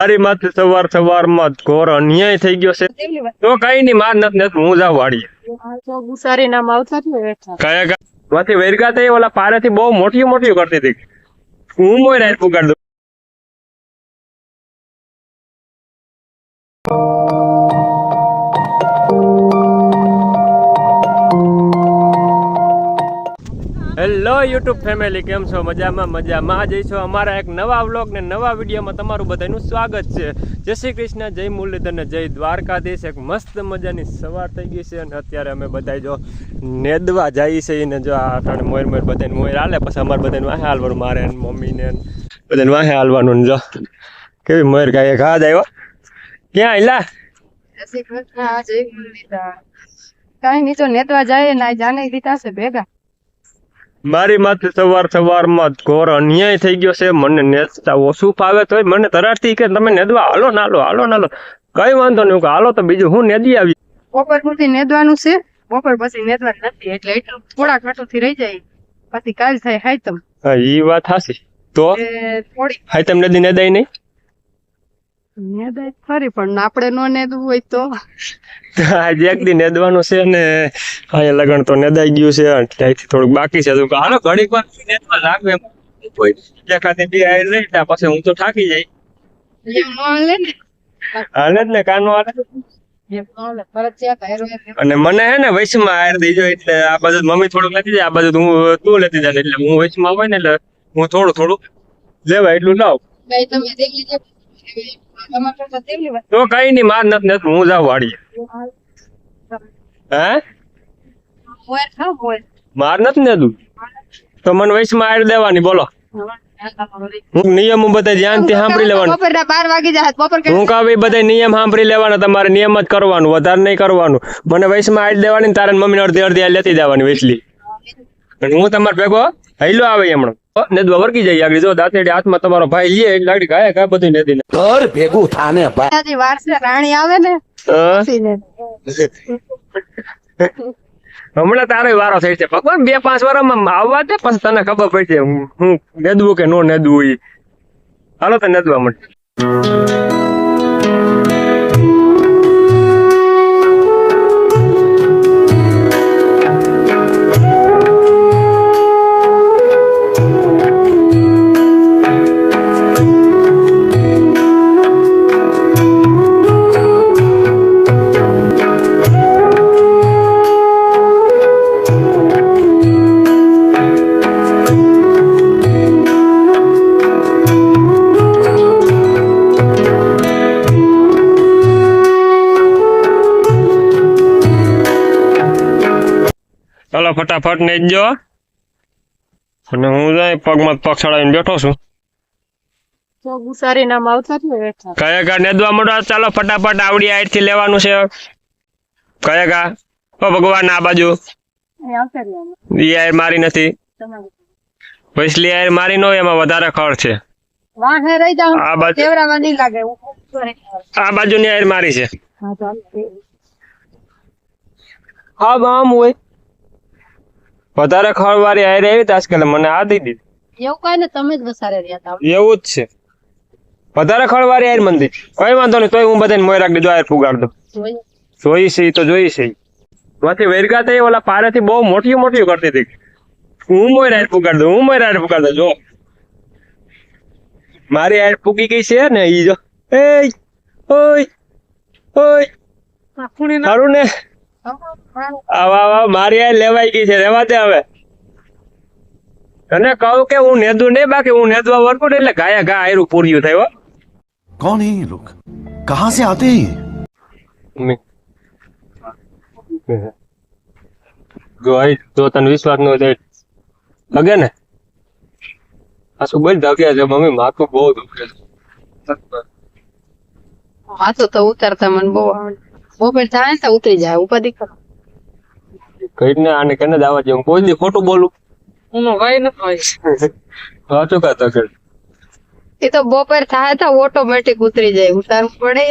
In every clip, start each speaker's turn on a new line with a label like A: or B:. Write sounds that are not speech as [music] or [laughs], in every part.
A: મારી માથે સવાર સવારમાં ઘોર અન્યાય થઈ ગયો છે. તો કઈ નહીં માર નથી હું જાઉં
B: વાળી નામ આવતા
A: કયા માંથી વેરગા થઈ ઓલા પારેથી બહુ મોટી મોટી કરતી હતી. હું મોય રાત પુગાડ હેલો યુટ્યુબ ફેમિલી, કેમ છો? મજામાં મજામાં. જઈશું અમારા એક નવા વ્લોગ ને નવા વિડીયોમાં તમારું બધાનું સ્વાગત છે. જય શ્રી કૃષ્ણ, જય મુરલીધર ને જય દ્વારકાધીશ. એક મસ્ત મજાની સવાર થઈ ગઈ છે અને અત્યારે અમે બધા જો નેદવા જઈએ છીએ ને જો આ મોર મોર બધાને મોર હાલે. પછી અમારે બધાને વાહે હાલવાનું, મારે મમ્મી ને બધાને વાહે હાલવાનું જો. કેવી મોર ગાય ઘા જ આવ્યો ક્યાં
B: મુરલીધર. કઈ નહીં તો નેતવા જાય ને જાને દીધા છે ભેગા.
A: મારી માથે સવાર સવારમાં ઘોર અન્યાય થઈ ગયો છે મને નેચતા ઓછું ફાવે તો મને તરાટથી કે તમે નેદવા હાલો નાલો હાલો નાલો કઈ વાંધો નહીં કે હાલો તો બીજું હું નેદી આવી?
B: બપોર પૂરતી નેદવાનું છે બપોર પછી નેદવાનું નથી એટલે એટલું થોડા ઘાટુથી રહી જાય પછી કાલ થાય હાઈતમ
A: હા ઈ વાત હાસી તો?
B: થોડી.
A: હાઈતમ નદી નેદાય નહીં?
B: નેદાય ખરી પણ આપણે નો નેદવું હોય તો.
A: આજે એક દી નેદવાનું છે ને અહીંયા લગન તો નેદાઈ ગયું છે ત્યાંથી થોડુંક બાકી છે. તો હાલો ઘડીક વાર નેદવા લાગે એમ. કોઈ એકાદી બે હારે લઈ ત્યાં પછી હું તો થાકી જાય. હાલે જ ને કાનો હાલે. અને મને હે ને વૈશમાં આયર દેજો એટલે આ બાજુ મમ્મી થોડુંક લેતી જાય આ બાજુ હું તું લેતી જાય એટલે હું વૈશમાં હોય ને એટલે હું થોડું થોડું લેવાય એટલું લાવ
B: તમે દેખ લીધે
A: તો કઈ નઈ માર નથી નથી, હું જાઉં વાડીએ. હે? માર નથી ને તું? મને વૈશ માર દેવાની, બોલો. હું બધા ધ્યાનથી સાંભળી લેવાનું.
B: બાર વાગી જાય
A: હું કહું બધા નિયમ સાંભળી લેવાના, તમારે નિયમ જ કરવાનું, વધારે નહીં કરવાનું. મને વૈશમાં આડી દેવાની તારે મમ્મીને અડધી અડધી લેતી દેવાની વેચલી. હું તમારે ભેગો હૈલો આવે હમણાં વર્ગી જાય આગળ. જો દાંતેડી હાથમાં તમારો ભાઈ લે એટલે લાગડી ગાય કા બધું નેદી
C: ઘર ભેગું થાને ભાઈ.
B: હજી રાણી આવે ને
A: હા?
B: પછી ને
A: હમણાં તારો વારો થઈ છે. ભગવાન બે પાંચ વારમાં આવવા દે પછી તને ખબર પડશે. હું હું નેદવું કે નો નેદવું હાલો તો નેદવા મળે ફટાફટ નેદજો અને હું જાય પગમાં પગ ચડાવીને બેઠો છું.
B: તો ગુસારી નામ આવતા જ ને
A: કયા ગા નેદવા માંડો? ચાલો ફટાફટ આવડી આઈટથી લેવાનું છે. કયા ગા ઓ ભગવાન આ બાજુ. ઈ આયર મારી નથી. વૈસલી આયર મારી નો એમાં વધારે ખર્ચ છે.
B: વાહે રહી
A: આ બાજુ ની આયર મારી છે.
B: હા
A: આમ. હોય. વધારે ખળવારી આયર આવી તાજકાલ મને આ દઈ દીધી.
B: એવું કઈ ને તમે જ વસારે રહ્યા હતા
A: એવું જ છે. વધારે ખળવારી આયર મંદિર કઈ વાંધો નહીં તોય હું બધાને મોય રાખી દીધો આયર ફુગાડ
B: દો
A: જોઈ. છે તો જોઈ છે ઈ. વેરગા થઈ ઓલા પારેથી બહુ મોટી મોટી કરતી હતી. હું મોય રાયર પુગાડ દઉં હું મોય રાયર પુગાડ દઉં જો. મારી આયર ફૂકી ગઈ છે ને ઈ જો. એ ઓય ઓય. સારું ને. આવા આવા મારી આયર લેવાઈ ગઈ છે રેવા દે હવે તને કહું કે હું નેદું નહીં બાકી હું નેદવા વર્ગું ને એટલે ગાયા ગા આયરું પૂર્યું થાય હો
C: कौन है ये लोग कहाँ से आते हैं ये?
A: જો આઈ જો તને વિશ્વાસ ન હોય તો લગે ને આ શું બોલ દગ્યા છે મમ્મી માથું બહુ દુખે છે
B: વાતો તો ઉતારતા મને બહુ આવડે બપોર થાય ને તો ઉતરી જાય ઉપાધિ કરો.
A: કઈને આને કેને દાવા જેવું. કોઈ દી ખોટું બોલું.
B: હું ભાઈ ન હોય.
A: સાચું કે
B: એ તો બપોર થાય તો ઓટોમેટિક ઉતરી જાય ઉતારવું પડે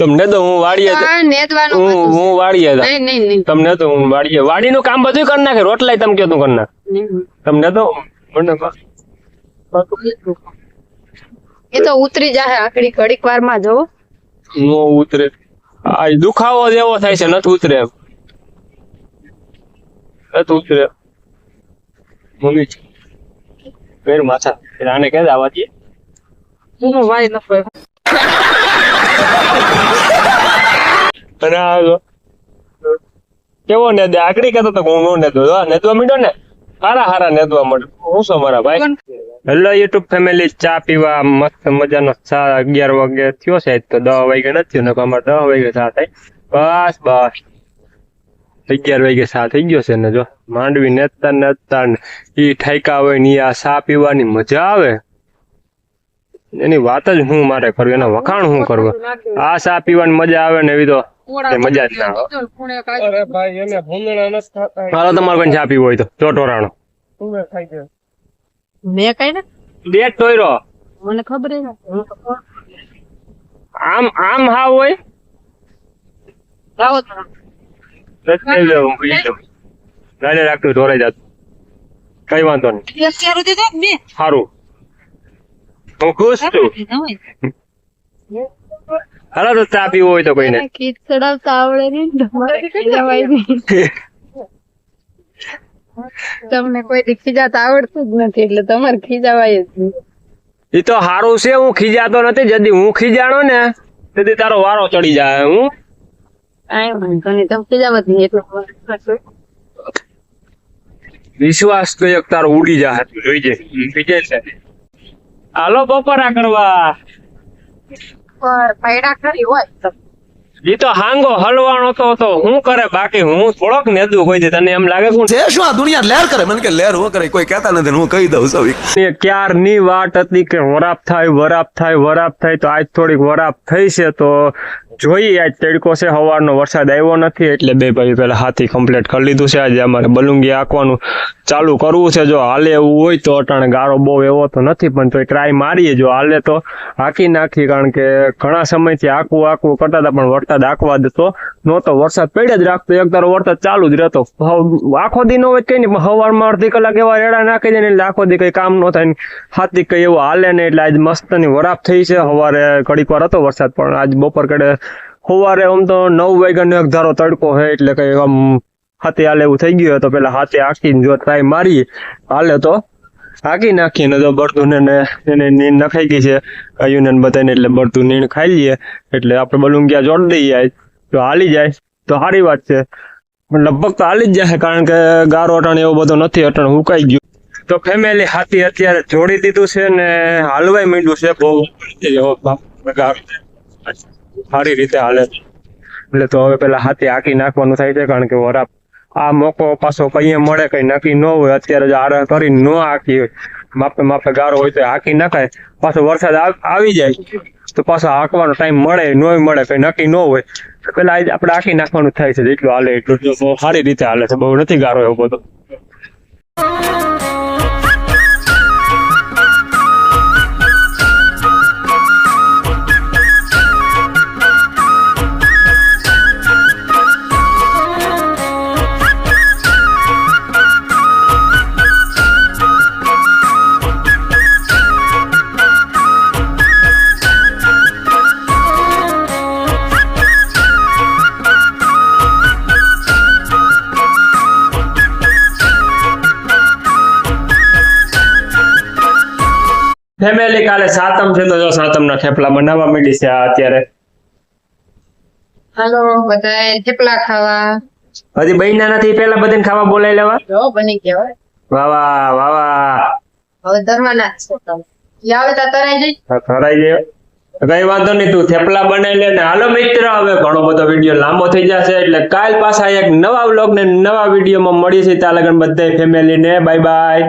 A: તમને તો હું વાડીએ હું
B: વાડીયા
A: હું વાડીએ
B: નહીં નહીં નહીં.
A: તમને તો હું વાડીએ વાડીનું કામ બધું કરી નાખે રોટલાય તમે કેતું કરી નાખ. તમને તો મને
B: એ તો ઉતરી જાય આકડી ઘડીક વારમાં જો.
A: નો ઉતરે. આ દુખાવો જેવો થાય છે નથી ઉતરે એમ. નથી ઉતરે મમ્મી પેર માથા. આને કે આવાથી
B: એનો ન પડે.
A: અને આ કેવો ને દે આકડી કેતો તો હું નો નેદો. જો નેદવા માંડ્યો ને હારા હારા નેદવા માંડ્યો. હું છો મારા ભાઈ? હેલો યુટ્યુબ ફેમિલી ચા પીવા મસ્ત મજાનો ચા અગિયાર વાગે થયો છે તો દસ વાગે નથી થયો નકર અમારે દસ વાગે ચા થાય બસ બસ. અગિયાર વાગે ચા થઈ ગયો છે ને જો માંડવી નેતા નેતા ને ઈ ઠાઈકા હોય ને આ ચા પીવાની મજા આવે. એની વાત જ હું મારે કરવી એના વખાણ હું કરવું. આ ચા પીવાની મજા આવે ને એવી તો મજા જ ના આવે. મારો તમારે કોઈ ચા પીવો હોય તો ચોટોરાણો
D: ખાઈ દે
B: મેં કઈ ને?
A: બે ટોયરો.
B: મને ખબર?
A: આમ આમ હા હોય. ગાડી રાખતું ઢોરાઈ જાતું કઈ વાંધો નહીં. સારું. હું ખુશ છું. હાલો તો ચા પીવો હોય તો કોઈને.
B: ચડાવતા આવડે નહીં [laughs] તમને કોઈ દી ખીજાતા આવડતું જ નથી એટલે તમારે ખીજાવાય જ નહીં.
A: એ તો સારું છે હું ખીજાતો નથી જદી હું ખીજાણો ને તેથી તારો વારો ચડી જાય હું?
B: કાંઈ વાંધો નહીં તમે ખીજાવા નહીં એટલો
A: વિશ્વાસ તો એક તારો ઉડી જાય જોઈજે જોઈ છે. હાલો બપોરા કરવા.
B: પૈડા ખરી હોય
A: ઈ તો હાંગો હલવાણો તો તો હું કરે બાકી? હું થોડોક નેદું કોઈ દે તને એમ લાગે
C: છે શું આ દુનિયા લેર કરે? મને કે લેર હું કરે? કોઈ કહેતા નથી હું કહી દઉં સૌ
A: ક્યાર ક્યારની વાત હતી કે વરાપ થાય વરાપ થાય વરાપ થાય? તો આજ થોડીક વરાપ થઈ છે તો જોઈએ. આજ તડકો છે સવારનો વરસાદ આવ્યો નથી. એટલે બે ભાઈ પેલા હાથી કમ્પ્લીટ કરી લીધું છે. આજે અમારે બલુંગી આંકવાનું ચાલુ કરવું છે. જો હાલે એવું હોય તો અટાણે ગારો બહુ એવો તો નથી, પણ તો ટ્રાય મારીએ. જો હાલે તો હાકી નાખી કારણ કે ઘણા સમયથી આકવું આકવું કરતા હતા, પણ વરસાદ આંકવા દેતો નહોતો. વરસાદ પડ્યા જ રાખતો. એક તારો વરસાદ ચાલુ જ રહેતો. આખો દી નો હોય કઈ નહીં, પણ સવારમાં અડધી કલાક એવા રેડા નાખી ને એટલે આખો દી કઈ કામ ન થાય હાથી કઈ એવું હાલે ને એટલે આજ મસ્તની વરાપ થઈ છે. સવારે ઘડીક વાર હતો વરસાદ, પણ આજ બપોર કડે સવારે આમ તો નવ વાગ્યાનો એક ધારો તડકો છે એટલે કઈ આમ હાથી હાલે એવું થઈ ગયું તો પેલા હાથે આંકીને જો ટ્રાય મારી, હાલે તો હાકી નાખીએ ને તો બળતું ને એને નીણ નખાઈ ગઈ છે. કયું ને બધાને એટલે બળતું નીણ ખાઈ લઈએ. એટલે આપણે બલુંગિયા જોડ દઈએ તો હાલી જાય. તો સારી વાત છે. લગભગ તો હાલી જ જાય, કારણ કે ગારો અટાણ એવો બધો નથી. અટાણ હુકાઈ ગયું. તો ફેમિલી હાથી અત્યારે જોડી દીધું છે ને હાલવાય માંડ્યું છે. બહુ સારી રીતે હાલે. એટલે તો હવે પેલા હાથી હાકી નાખવાનું થાય છે, કારણ કે વરાપ આ મોકો પાછો કઈ મળે કઈ નક્કી ન હોય, અત્યારે જો આરે કરી ન હાકી હોય માપે માપે ગારો હોય તો હાકી નાખાય. પાછો વરસાદ આવી જાય, તો પાછો હાંકવાનો ટાઈમ મળે ન મળે, કઈ નક્કી ન હોય. પેલા આપડે હાકી નાખવાનું થાય છે, જેટલું હાલે એટલું. સારી રીતે હાલે છે, બહુ નથી ગારો એવો બધો. ફેમિલી કાલે સાતમ છે તો જો સાતમના થેપલા બનાવવા માંડી છે આ અત્યારે.
B: હાલો બધાએ થેપલા ખાવા.
A: હજી બહેના નથી પેલા બધાને ખાવા બોલાવી લેવા.
B: જો બની ગયા
A: વાહ વાહ વાહ વાહ.
B: હવે ધરવાના છો તમે આવે તો તરાઈ જઈ.
A: હા, ખરાઈ જાય કઈ વાંધો નહીં તું થેપલા બનાવી લે ને. હાલો મિત્ર હવે ઘણો બધો વીડિયો લાંબો થઈ જશે એટલે કાલ પાછા એક નવા વ્લોગ ને નવા વિડીયોમાં મળીએ છીએ ત્યાં લગન બધા ફેમિલી ને. Bye bye